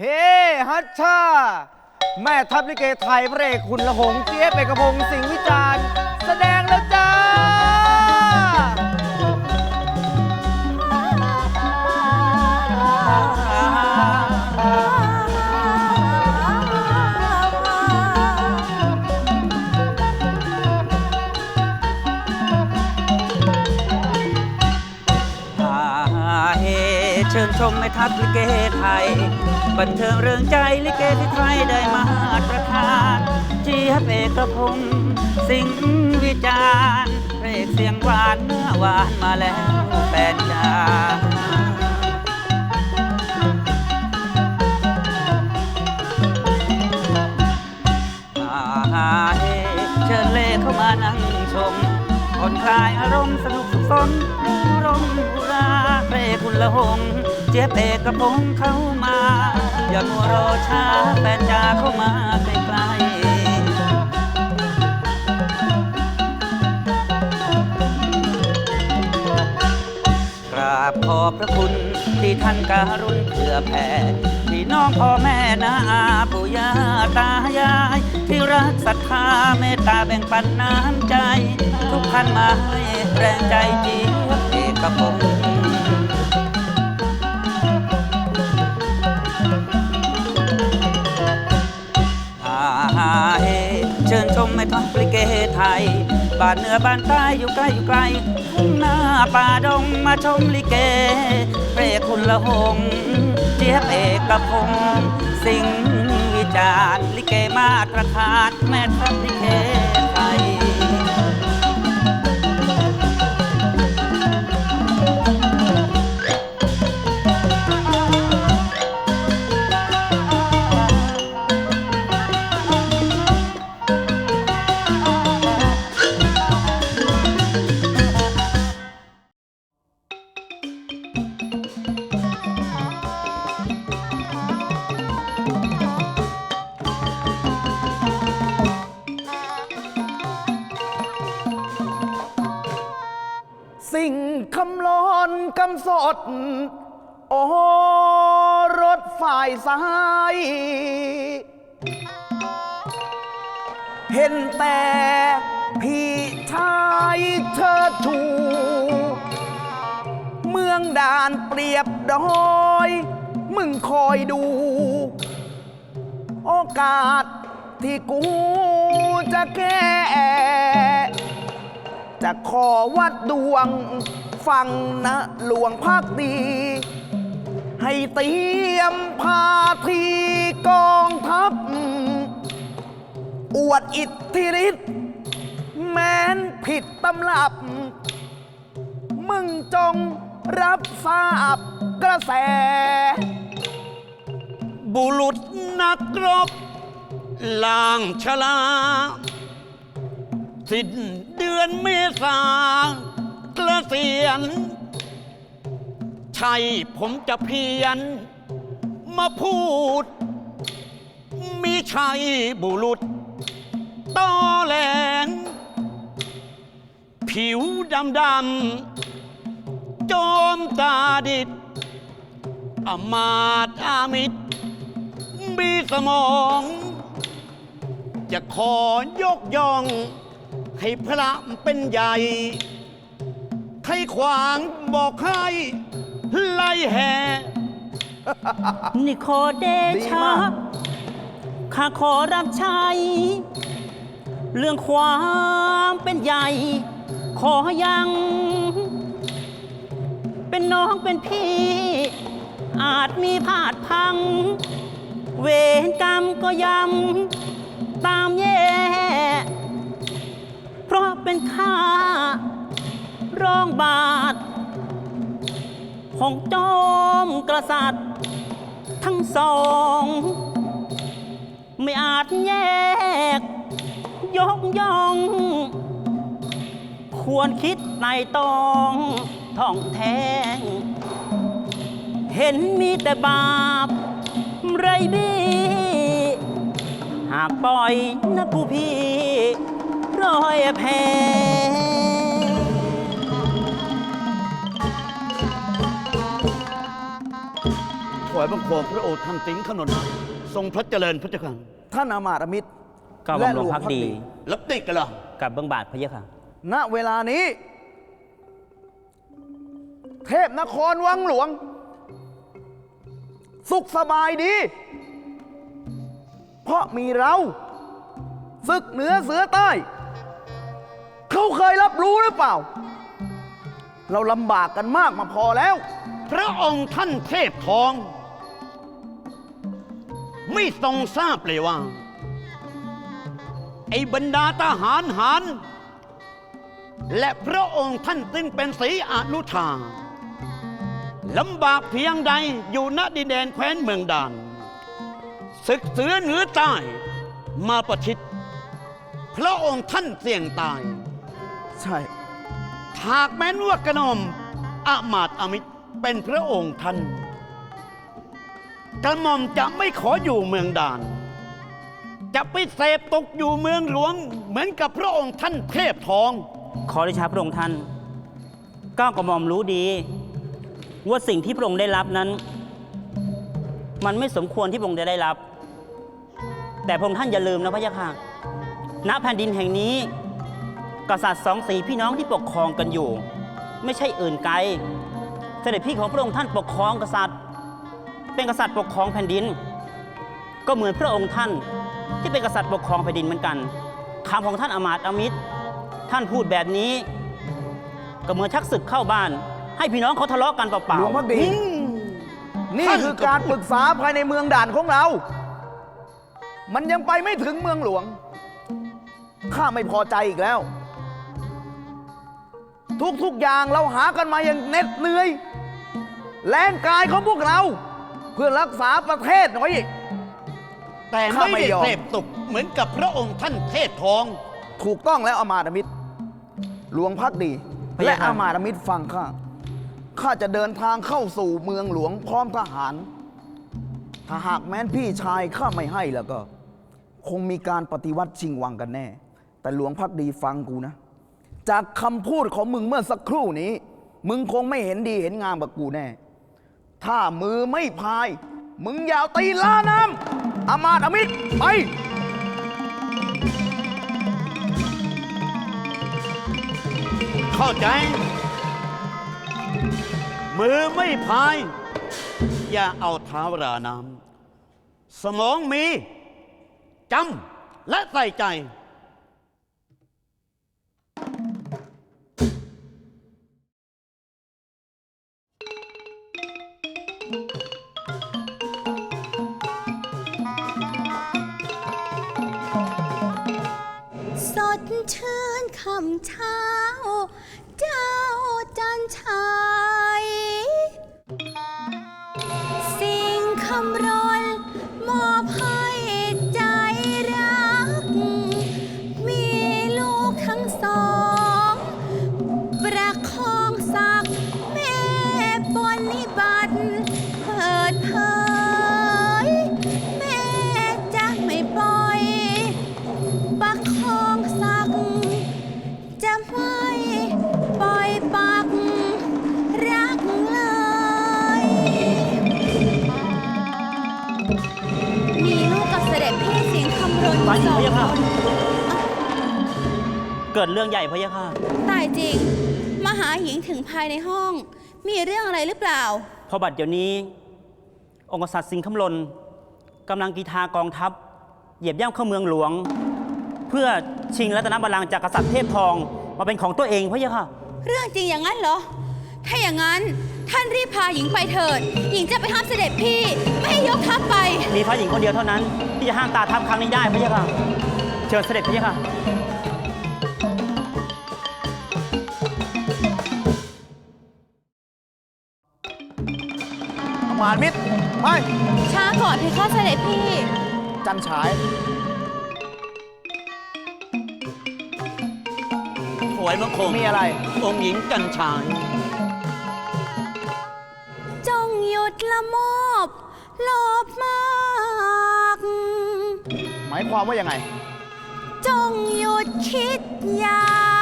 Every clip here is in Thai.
เฮ้ฮัชชา แม่ทัพลิเกไทยพระเอกคุณละหงเจี๊ยบเอกพงศ์สิงห์วิจารณ์ แสดงแล้วจ้าอาเฮเชิญชมไม่ทัพลิเกไทย บันเทิงเรื่องใจลิเกที่ไทยได้มาตรฐานเจี๊ยบเอกพงศ์สิงห์วิจารณ์เพลงเสียงหวานเนื้อหวานมาแล้วแฟนจ้าอาเฮเชิญเลเข้ามานั่งชมผ่อนคลายอารมณ์สนุกสุขสนรมอุราเพลงคุณละหง เจี๊ยบเอกกระพงเข้ามา อย่ามัวรอช้าแฟนจาเข้ามาใกล้ๆกราบขอบพระคุณที่ท่านการุณเผื่อแผ่พี่น้องพ่อแม่นาอาปู่ย่าตายาย ที่รักศรัทธาเมตตาแบ่งปันน้ำใจ ทุกท่านมาให้แรงใจจียบเอกพงศ์ บ้านเหนือบ้านใต้อยู่ใกล้อยู่ไกลทุ่งนาป่าดงมาชมลิเกเพลคุณละหงเจี๊ยบเอกพงสิงห์วิจารลิเกมาตรฐานแม่ทัพลิ กำสด โอ้รถฝ่ายซ้าย เห็นแต่พี่ชายเชิดชูเมืองด่านเปรียบดอย มึงคอยดู โอกาสที่กูจะแก้ จะขอวัดดวง ฟังนะหลวงพักดี ให้เตรียมพาทีกองทัพ อวดอิทธิฤทธิ์แม้นผิดตำรับ มึงจงรับทราบกระแส บุรุษนักรบล่างชลา สิ้นเดือนเมษา กระเสียนใช่ผมจะเพียน มาพูด มีชัยบุรุษต้อแหลง ผิวดำดำจอมตาดิดอมาตอามิตรมีสมอง จะขอยกย่อง ให้พระเป็นใหญ่ ใครขวางบอกให้ไล่แห่ นี่ขอเดดีชะมาก ข้าขอรับใช้ เรื่องความเป็นใหญ่ ขอยัง เป็นน้องเป็นพี่ อาจมีพลาดพัง เวรกรรมก็ยำตามแย่ เพราะเป็นข้า รองบาท ของจอมกษัตริย์ ทั้งสอง ไม่อาจแยก ยกย่อง ควรคิดในตองท่องแทง เห็นมีแต่บาปไรดีหากปล่อยนะผู้พี่รอยแพ้ วายบังคมพระโอษฐ์ท่านสิงห์ขนนทรงพระเจริญพระเจ้าค่ะท่านอามาตย์อมิตรก็และบำรุงพักดี รับติดกันเหรอกับเบื้องบาทพระเยาค่ะ ณเวลานี้ เทพนครวังหลวง สุขสบายดี เพราะมีเราศึกเหนือเสือใต้ เขาเคยรับรู้หรือเปล่า เราลำบากกันมากมาพอแล้ว พระองค์ท่านเทพทอง ไม่ทรงทราบเลยว่า ไอ้บรรดาทหารหาร และพระองค์ท่านซึ่งเป็นศรีอนุชาลำบากเพียงใดอยู่ณดินแดนแคว้นเมืองด่าน ศึกเสือเหนือใต้มาประชิดพระองค์ท่านเสี่ยงตาย ใช่ หากแม้นว่ากระหนอมอามาตย์อมิตรเป็นพระองค์ท่าน กระหม่อมจะไม่ขออยู่เมืองด่าน จะไปเสพตกอยู่เมืองหลวง เหมือนกับพระองค์ท่านเทพทอง ขอได้ชาพระองค์ท่านก้าวกระหม่อมรู้ดี ว่าสิ่งที่พระองค์ได้รับนั้น มันไม่สมควรที่พระองค์จะได้รับ แต่พระองค์ท่านอย่าลืมนะพระยาค่ะณแผ่นดินแห่งนี้ กษัตริย์สองสีพี่น้องที่ปกครองกันอยู่ ไม่ใช่อื่นไกล เสด็จพี่ของพระองค์ท่านปกครองกษัตริย์ เป็นกษัตริย์ปกครองแผ่นดิน ก็เหมือนพระองค์ท่านที่เป็นกษัตริย์ปกครองแผ่นดินเหมือนกันคำของท่านอมาตย์อมิตร ท่านพูดแบบนี้ ก็เหมือนชักศึกเข้าบ้าน ให้พี่น้องเขาทะเลาะกันเปล่าหลวงพักดีนี่ท่านคือการปรึกษาภายในเมืองด่านของเรา มันยังไปไม่ถึงเมืองหลวง ข้าไม่พอใจอีกแล้ว ทุกๆอย่างเราหากันมาอย่างเหน็ดเหนื่อย แรงกายของพวกเรา เพื่อรักษาประเทศไว้แต่ข้าไม่ไม่ได้ยอม เสพตกเหมือนกับพระองค์ท่านเทพทอง ถูกต้องแล้วอามาตย์อมิตร หลวงพักดี พระและยาค่ะอามาตย์อมิตรฟังข้าข้าจะเดินทางเข้าสู่เมืองหลวงพร้อมทหาร ถ้าหากแม้นพี่ชายข้าไม่ให้แล้วก็ คงมีการปฏิวัติชิงวังกันแน่ แต่หลวงพักดีฟังกูนะ จากคำพูดของมึงเมื่อสักครู่นี้ มึงคงไม่เห็นดีเห็นงามกับกูแน่ ถ้ามือไม่พาย มึงอย่าเอาตีนล่าน้ำอามาตย์อมิตรไป เข้าใจ มือไม่พาย อย่าเอาเท้าราน้ำสมองมีจำและใส่ใจ เกิดเรื่องใหญ่พระยาค่ะตายจริง มาหาหญิงถึงภายในห้อง มีเรื่องอะไรหรือเปล่า พอบัดเดี๋ยวนี้ องค์กษัตริย์สิงห์คำลนกำลังกีทากองทัพ เหยียบย่ำเข้าเมืองหลวง เพื่อชิงรัตนบัลลังก์จากกษัตริย์เทพทองมาเป็นของตัวเองพระยาค่ะ เรื่องจริงอย่างนั้นเหรอ ถ้าอย่างนั้นท่านรีบพาหญิงไปเถิด หญิงจะไปห้ามเสด็จพี่ ไม่ให้ยกทัพไป มีพระหญิงคนเดียวเท่านั้น ที่จะห้ามตาทัพครั้งนี้ได้พระยาค่ะ เชิญเสด็จพระยาค่ะ มาตย์มิตรไปช้าก่อนเพคะเสด็จพี่ จันฉายถวายบังคมมีอะไร องค์หญิงจันชาย จงหยุดละโมบโลภมาก หมายความว่ายังไง จงหยุดคิดอยาก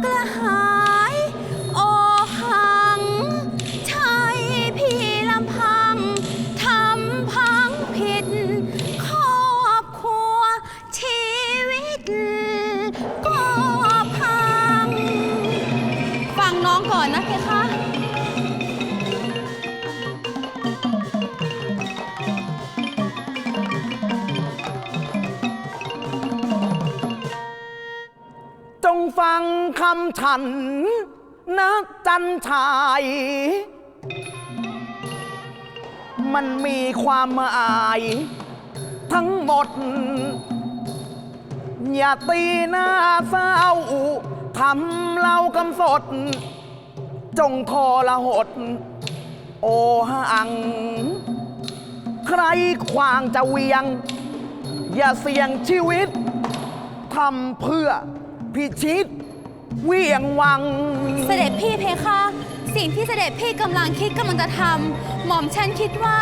그 러. คำฉันนะจันชาย มันมีความหมาย ทั้งหมด อย่าตีหน้าเศร้าทำเรากำสด จงทรหด โอหัง ใครขวางจะเวียง อย่าเสี่ยงชีวิตทำเพื่อพิชิต เวียงวัง เสด็จพี่เพคะสิ่งที่เสด็จพี่กำลังคิดกำลังจะทำหม่อมฉันคิดว่า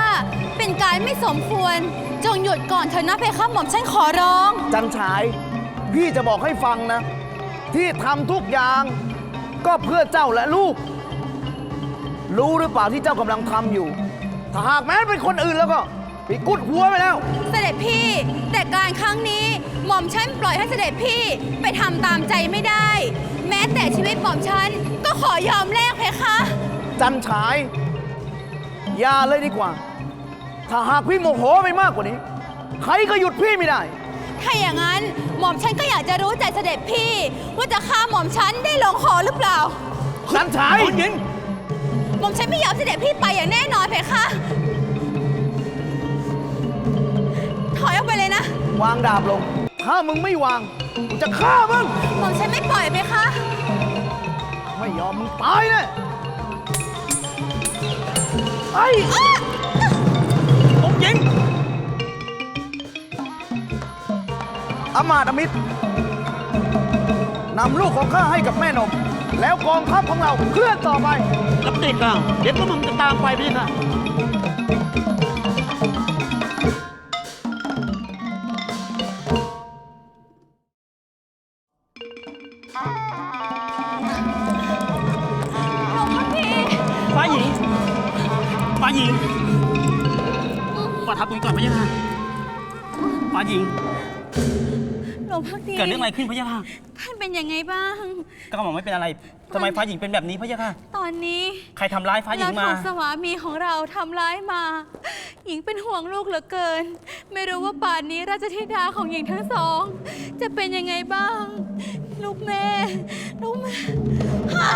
เป็นการไม่สมควร จงหยุดก่อนเถอะนะเพคะหม่อมฉันขอร้อง จันฉาย พี่จะบอกให้ฟังนะ ที่ทำทุกอย่าง ก็เพื่อเจ้าและลูก รู้หรือเปล่าที่เจ้ากำลังทำอยู่ ถ้าหากแม้เป็นคนอื่นแล้วก็พี่กุดหัวไปแล้ว เสด็จพี่แต่การครั้งนี้หม่อมฉันปล่อยให้เสด็จพี่ไปทำตามใจไม่ได้ แม้แต่ชีวิตหม่อมฉันก็ขอยอมแลกเพคะจันฉายอย่าเลยดีกว่า ถ้าหากพี่โมโหไปมากกว่านี้ ใครก็หยุดพี่ไม่ได้ ถ้าอย่างนั้นหม่อมฉันก็อยากจะรู้ใจเสด็จพี่ ว่าจะฆ่าหม่อมฉันได้ลงคอหรือเปล่า จันฉายคุณหญิงหม่อมฉันไม่ยอมเสด็จพี่ไปอย่างแน่นอนเพคะ ถอยออกไปเลยนะ วางดาบลง ถ้ามึงไม่วางกูจะฆ่ามึง หม่อมฉันไม่ปล่อยเพคะ ไม่ยอมมึงตายแน่ไอ้องค์หญิงอำมาตย์อมิตรนำลูกของข้าให้กับแม่นม แล้วกองทัพของเราเคลื่อนต่อไปรับติดอะเดี๋ยวก็มึงจะตามไปพี่ค่ะ พ่อพี่เกิดเรื่องอะไรขึ้นพะยะค่ะท่านเป็นยังไงบ้างก็กระหม่อมไม่เป็นอะไรทำไมฟ้าหญิงเป็นแบบนี้พะยะค่ะ ตอนนี้ใครทำร้ายฟ้าหญิเรางถูมากสวามีของเราทำร้ายมา หญิงเป็นห่วงลูกเหลือเกิน ไม่รู้ว่าป่านนี้ราชธิดาของหญิงทั้งสอง จะเป็นยังไงบ้าง ลูกแม่ ลูกแม่ฮะ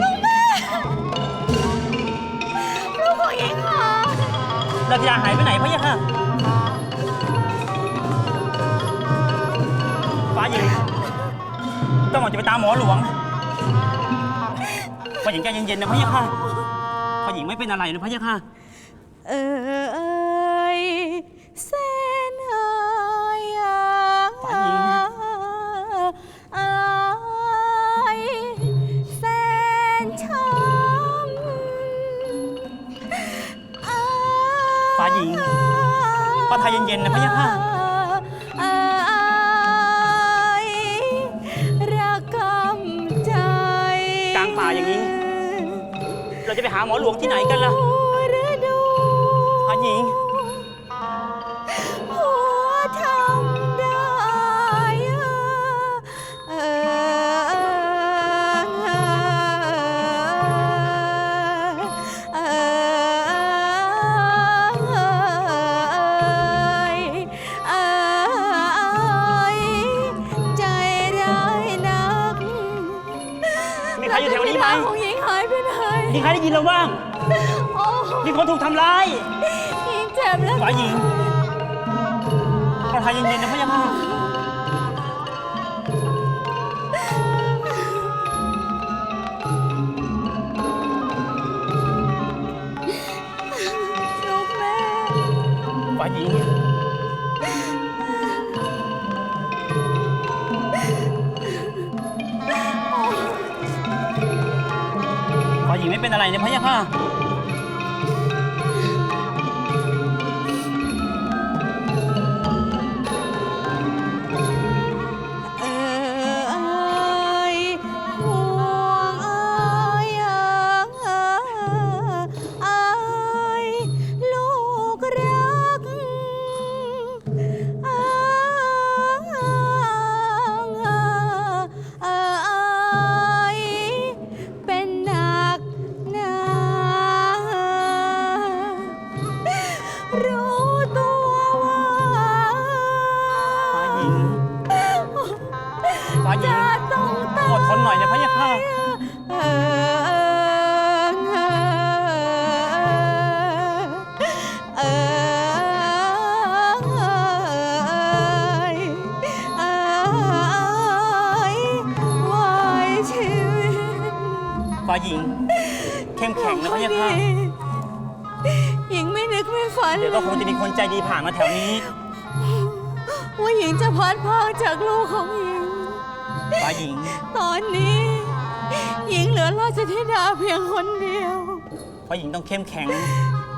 ลูกแม่ ลูกของหญิงเหรอรัตยาหายไปไหนพะยะค่ะ ฟ้าหญิงต้องหมอจะไปตามหมอหลวงฟ้าหญิงใจเย็นๆนะพะยะค่ะฟ้าหญิงไม่เป็นอะไรนะพะยะค่ะเออเอยเส้นเอยเอฝันหญิงเอยเส้นช้ำเอ่ย ฟ้าหญิงฟ้าไทยเย็นๆนะพะยะค่ะ เราจะไปหาหมอหลวงที่ไหนกันล่ะ มีใครอยู่แถวนี้ไหมรัชธิดาของหญิงหายไปไหนมีใครได้ยินเราบ้าง โอ้มีคนถูกทำร้ายหญิงเจ็บแล้วฟ้าหญิงฟ้าไทยเย็นๆนะพะยะค่ะลูกแม่ฟ้าหญิงฟ้าหญิง เป็นอะไรเนี่ยพะยะค่ะ ฝ่ายหญิง เข้มแข็งนะพะยะค่ะหญิงไม่นึกไม่ฝันเดี๋ยวก็คงจะมีคนใจดีผ่านมาแถวนี้ ว่าหญิงจะพัดพรากจากลูกของหญิงฝ่ายหญิง ตอนนี้ หญิงเหลือราชธิดาเพียงคนเดียวฝ่ายหญิงต้องเข้มแข็ง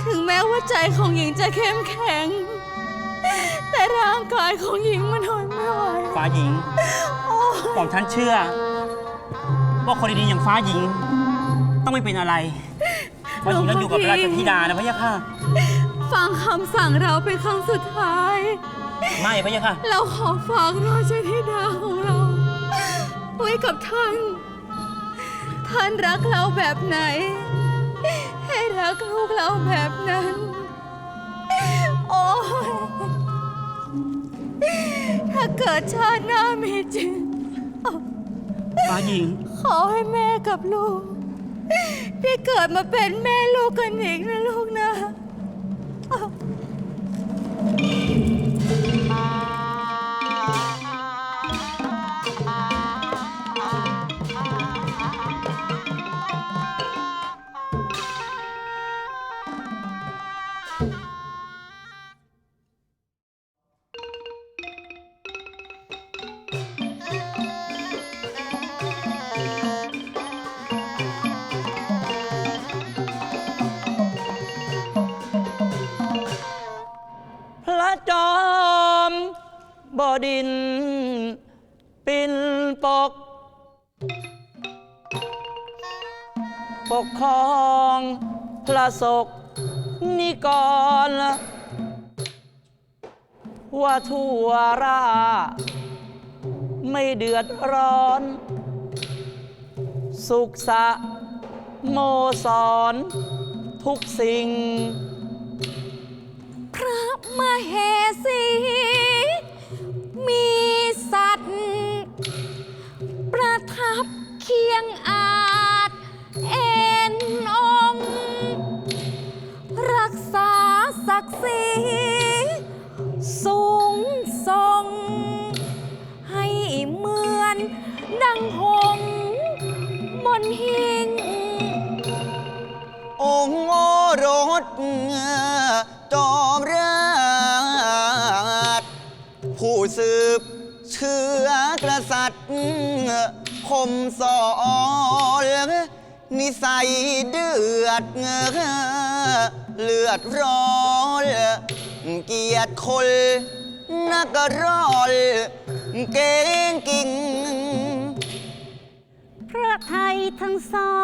ถึงแม้ว่าใจของหญิงจะเข้มแข็ง แต่ร่างกายของหญิงมันทนไม่ไหวฝ่ายหญิงโอ้หม่อมฉันเชื่อ ว่าคนดีๆอย่างฟ้าหญิง ต้องไม่เป็นอะไรฝ่ายหญิงต้องอยู่กับราชธิดานะพะยะค่ะ ฟังคำสั่งเราเป็นครั้งสุดท้าย ไม่พะยะค่ะ เราขอฝากราชธิดาของเรา ไว้กับท่าน ท่านรักเราแบบไหน ให้รักลูกเราแบบนั้น โอ้ยถ้าเกิดชาติหน้ามีจริงฟ้าหญิง ขอให้แม่กับลูก ได้เกิดมาเป็นแม่ลูกกันอีกนะลูกนะ ดิน ปินปก ปกครองพระศกนิกร ว่าทั่วรา ไม่เดือดร้อน สุขสะโมสอนทุกสิ่ง พระมเหสี มีสัตว์ ประทับเคียงอา มสอนนิสัยเดือดเงเลือดร้อนเกียดคนนักรอลเก่งกิ่งพระไทยทั้งสอง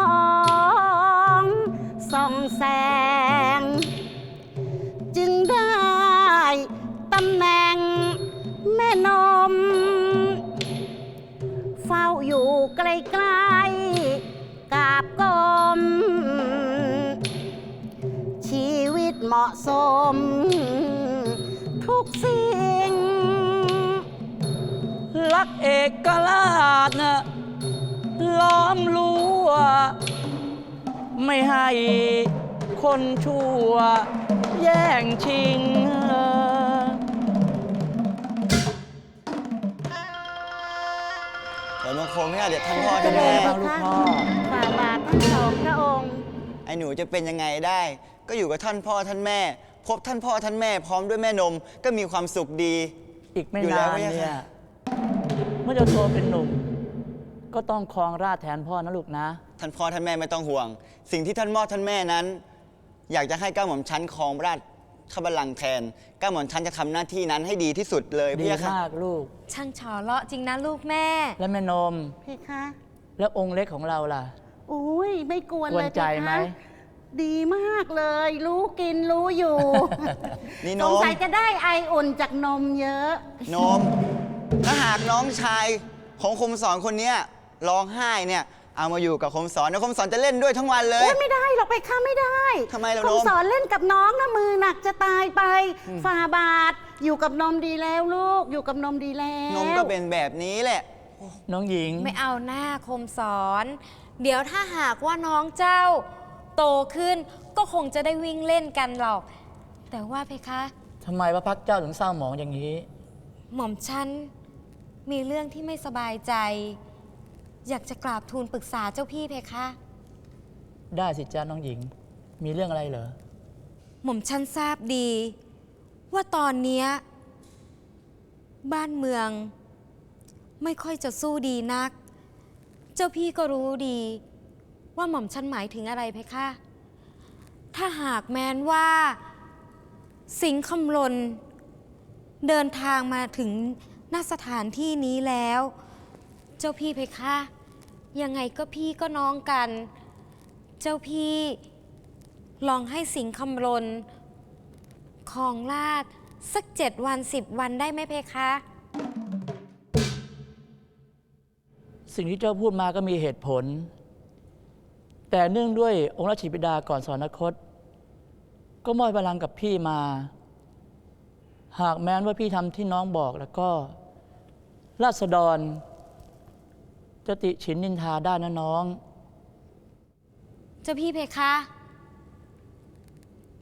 สม ทุกสิ่ง รักเอกราชนะล้อมรั้วไม่ให้คนชั่ว แย่งชิง เดี๋ยวมาคมเนี่ยเดี๋ยวท่านพ่อท่านแม่ลูกพ่อฝ่าบาททั้งสองพระองค์ ไอ้หนูจะเป็นยังไงได้ ก็อยู่กับท่านพ่อท่านแม่ พบท่านพ่อท่านแม่พร้อมด้วยแม่นมก็มีความสุขดี อีกไม่อยู่แล้นาวนเนี่ยเนี่ยเมื่อเจ้าโตเป็นหนุ่ม ก็ต้องครองราชย์แทนพ่อนะลูกนะ ท่านพ่อท่านแม่ไม่ต้องห่วง สิ่งที่ท่านพ่อท่านแม่นั้น อยากจะให้ก้าวหม่อมชั้นครองราชข้าบัลลังก์แทนก้าวหม่อมชั้นจะทำหน้าที่นั้นให้ดีที่สุดเลยดีพี่ค่ะ มากลูก ช่างฉอเลาะจริงนะลูกแม่ และแม่นมพี่คะ แล้วองค์เล็กของเราล่ะ อุ้ยไม่กวนกวนเลยใจพี่คะไหม ดีมากเลย รู้กินรู้อยู่ นี่นสงมสัยจะได้ไออุ่นจากนมเยอะ นม ถ้าหากน้องชายของคมสอนคนเนี้ยร้องไห้เนี่ย เอามาอยู่กับคมสอนแล้วคมสอนจะเล่นด้วยทั้งวันเลย โอ้ยไม่ได้หรอกไปค่ะไม่ได้ทำไมล่ะคนงมสอนเล่นกับน้องนะมือหนักจะตายไปฝ่าบาท อยู่กับนมดีแล้วลูก อยู่กับนมดีแล้วนมก็เป็นแบบนี้แหละ น้องหญิง ไม่เอาหน้าคมสอน เดี๋ยวถ้าหากว่าน้องเจ้า โตขึ้น ก็คงจะได้วิ่งเล่นกันหรอก แต่ว่าเพคะ ทำไมพระพักตร์เจ้าถึงเศร้าหมองอย่างนี้ หม่อมฉันมีเรื่องที่ไม่สบายใจ อยากจะกราบทูลปรึกษาเจ้าพี่เพคะ ได้สิจ้าน้องหญิง มีเรื่องอะไรเหรอ หม่อมฉันทราบดี ว่าตอนเนี้ยบ้านเมือง ไม่ค่อยจะสู้ดีนัก เจ้าพี่ก็รู้ดี ว่าหม่อมฉันหมายถึงอะไรเพคะ ถ้าหากแม้นว่า สิงห์คำลนเดินทางมาถึงหน้าสถานที่นี้แล้ว เจ้าพี่เพคะ ยังไงก็พี่ก็น้องกัน เจ้าพี่ลองให้สิงห์คำรนของราชสักเจ็ดวันสิบวันได้ไหมเพคะ สิ่งที่เจ้าพูดมาก็มีเหตุผล แต่เนื่องด้วยองค์ราชบิดาก่อนสวรรคต ก็มอบพลังกับพี่มา หากแม้นว่าพี่ทำที่น้องบอกแล้วก็ราษฎรจะติฉินนินทาได้นะน้อง เจ้าพี่เพคะ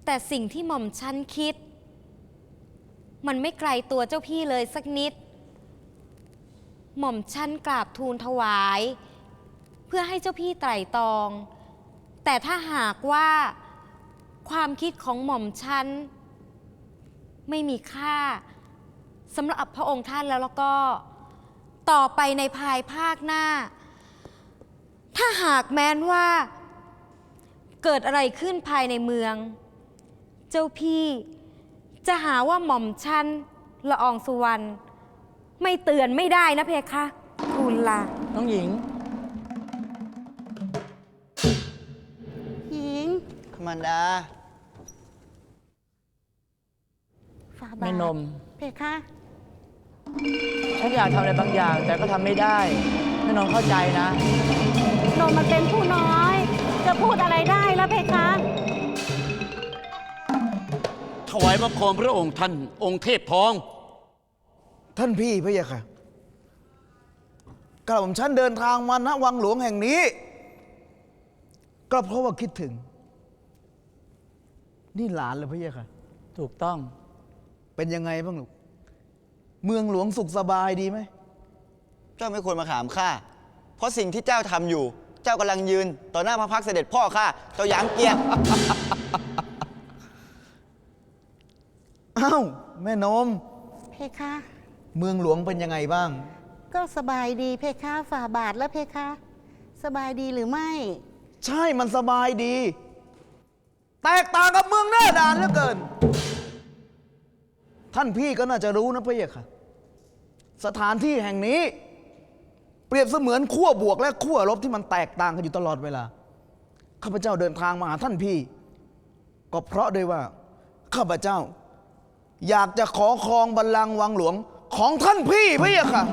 แต่สิ่งที่หม่อมฉันคิด มันไม่ไกลตัวเจ้าพี่เลยสักนิด หม่อมฉันกราบทูลถวาย เพื่อให้เจ้าพี่ไตร่ตรอง แต่ถ้าหากว่าความคิดของหม่อมฉันไม่มีค่าสำหรับพระองค์ท่านแล้วแล้วก็ต่อไปในภายภาคหน้า ถ้าหากแม้นว่า เกิดอะไรขึ้นภายในเมือง เจ้าพี่จะหาว่าหม่อมชันละอองสุวรรณไม่เตือนไม่ได้นะเพคะทูลลาน้องหญิง งขมันดา ฝาบาทแม่นม เพคะฉันอยากทำอะไรบางอย่าง แต่ก็ทำไม่ได้แม่น้องเข้าใจนะ นมมันเป็นผู้น้อย จะพูดอะไรได้แล้วเพคะ ถวายบังคมพระองค์ท่านองค์เทพทอง ท่านพี่พระยะค่ะกระผมฉันเดินทางมาณวังหลวงแห่งนี้ ก็เพราะว่าคิดถึง นี่หลานเลยพระยะค่ะ ถูกต้อง เป็นยังไงบ้างลูก เมืองหลวงสุขสบายดีไหม เจ้าไม่ควรมาถามข้า เพราะสิ่งที่เจ้าทำอยู่ เจ้ากำลังยืน ต่อหน้าพระพักตร์เสด็จพ่อข้า เจ้าหยามเกียรติ อ้าวแม่นม เพคะ เมืองหลวงเป็นยังไงบ้าง ก็สบายดีเพคะฝ่าบาทแล้วเพคะ สบายดีหรือไม่ ใช่มันสบายดี แตกต่างกับเมืองหน้าด่านเหลือเกิน ท่านพี่ก็น่าจะรู้นะพระเยค่ะ สถานที่แห่งนี้ เปรียบเสมือนขั้วบวกและขั้วลบที่มันแตกต่างกันอยู่ตลอดเวลา ข้าพเจ้าเดินทางมาหาท่านพี่ ก็เพราะด้วยว่า ข้าพเจ้า อยากจะขอครองบัลลังก์วังหลวงของท่านพี่พระเยค่ะ